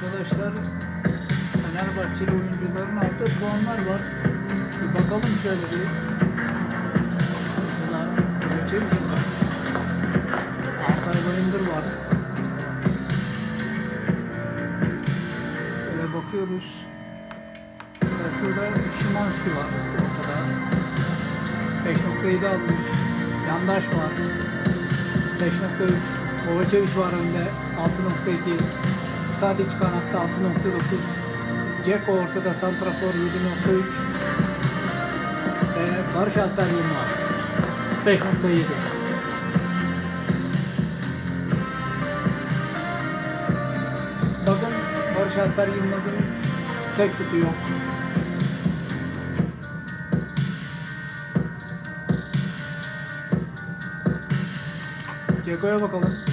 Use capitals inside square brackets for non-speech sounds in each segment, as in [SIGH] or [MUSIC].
Arkadaşlar Fenerbahçeli oyuncuların aldığı puanlar var. Bir bakalım şöyle bir. Mesela var. Altay Bayındır var. Böyle bakıyoruz. Mesela şurada Şimanski var ortada. 5.7 almış. Yandaş var. 5.3. Kovacevic var önde. 6.2. Tadic kanatta 6.9. Ceko ortada Santrafor 7.3. Ve Barış Alper Yılmaz 5.7. Bakın Barış Alper Yılmaz'ın tek şutu yok. Ceko'ya bakalım.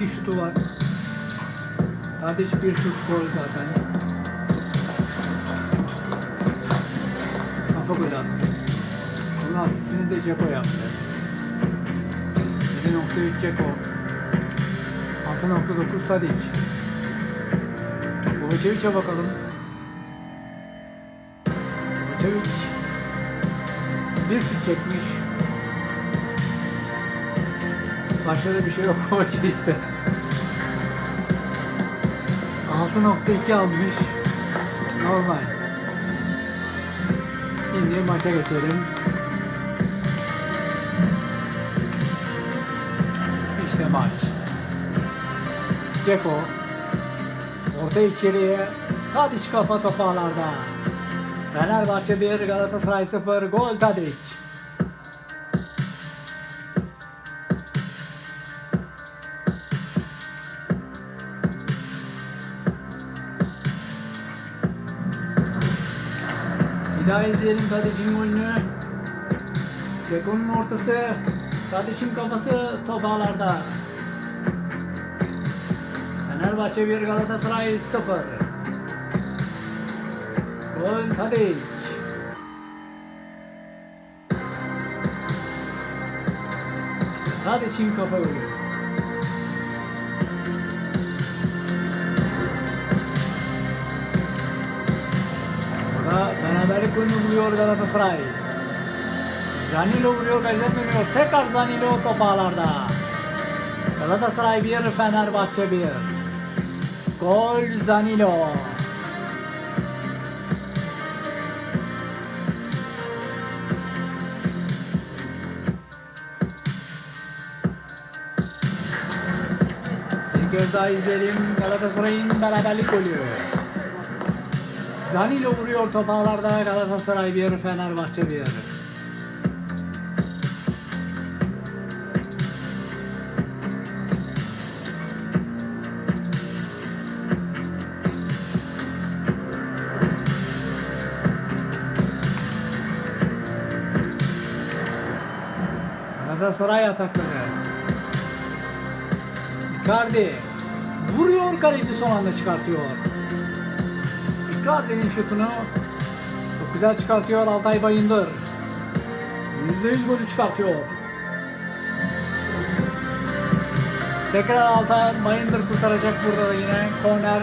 İki şutu var. Tadic bir şut gol zaten. Kafa golü attı. Bunun asistini de Ceko yaptı. 7.3 Ceko. 6.9 Tadic. Kovacevic'e bakalım. Kovacevic bir şut çekmiş. Başka da bir şey yok [LAUGHS] Kovacevic'te. 6.2 almış. Normal. Şimdi maça geçelim. İşte maç. Ceko. Orta içeriye. Tadiç kafa toparlarda. Fenerbahçe 1, Galatasaray 0. Gol Tadiç. Bir izleyelim Tadic'in golünü. Ceko'nun ortası. Tadic'in kafası top ağlarda. Fenerbahçe 1 Galatasaray 0. Gol Tadic. Tadic'in kafa golü. Burada beraberlik golünü buluyor Galatasaray. Zanilo vuruyor, kaleden dönüyor. Tekrar Zanilo top ağlarda. Galatasaray 1, Fenerbahçe 1. Gol Zanilo. Bir kez daha izleyelim Galatasaray'ın beraberlik golü. Zanilo vuruyor top Galatasaray 1, Fenerbahçe 1. Galatasaray atakları. Icardi vuruyor kaleci son anda çıkartıyor. Icardi'nin şutunu çok güzel çıkartıyor Altay Bayındır. %100 golü çıkartıyor. Tekrar Altay Bayındır kurtaracak burada da yine. Korner.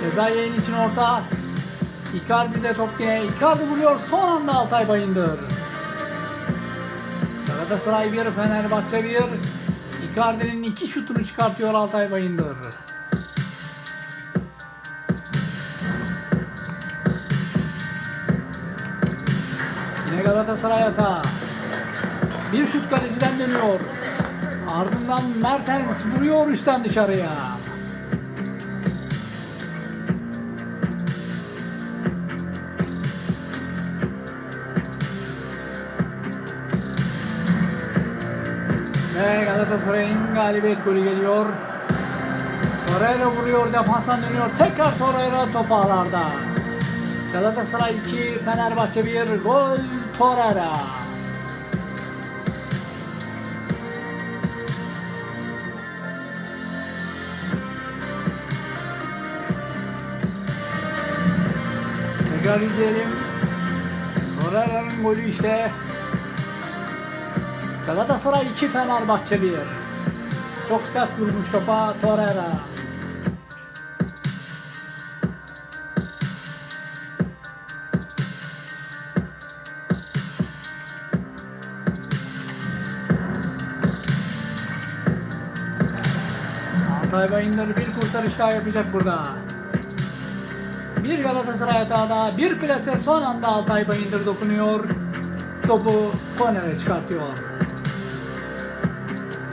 Ceza yayın için orta. Icardi de top yine. Icardi vuruyor son anda Altay Bayındır. Galatasaray 1, Fenerbahçe 1. Icardi'nin iki şutunu çıkartıyor Altay Bayındır. Galatasaray hata. Bir şut kaleciden dönüyor. Ardından Mertens vuruyor üstten dışarıya. Ve Galatasaray'ın galibiyet golü geliyor. Torreira vuruyor, defanstan dönüyor. Tekrar Torreira top ağlarda. Galatasaray 2, Fenerbahçe 1, gol Torreira. Tekrar izleyelim. Torreira'nın golü işte. Galatasaray 2, Fenerbahçe 1. Çok sert vurmuş topa Torreira. Altay Bayındır bir kurtarış daha yapacak burada. Bir Galatasaray hatada, bir plase son anda Altay Bayındır dokunuyor. Topu kornere çıkartıyor.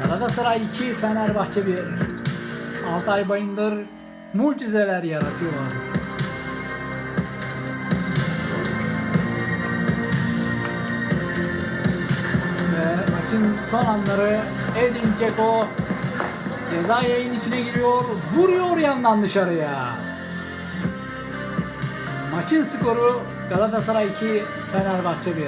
Galatasaray 2, Fenerbahçe 1. Altay Bayındır mucizeler yaratıyor. Ve maçın son anları Edin Dzeko ceza yayın içine giriyor, vuruyor yandan dışarıya. Maçın skoru Galatasaray 2, Fenerbahçe 1.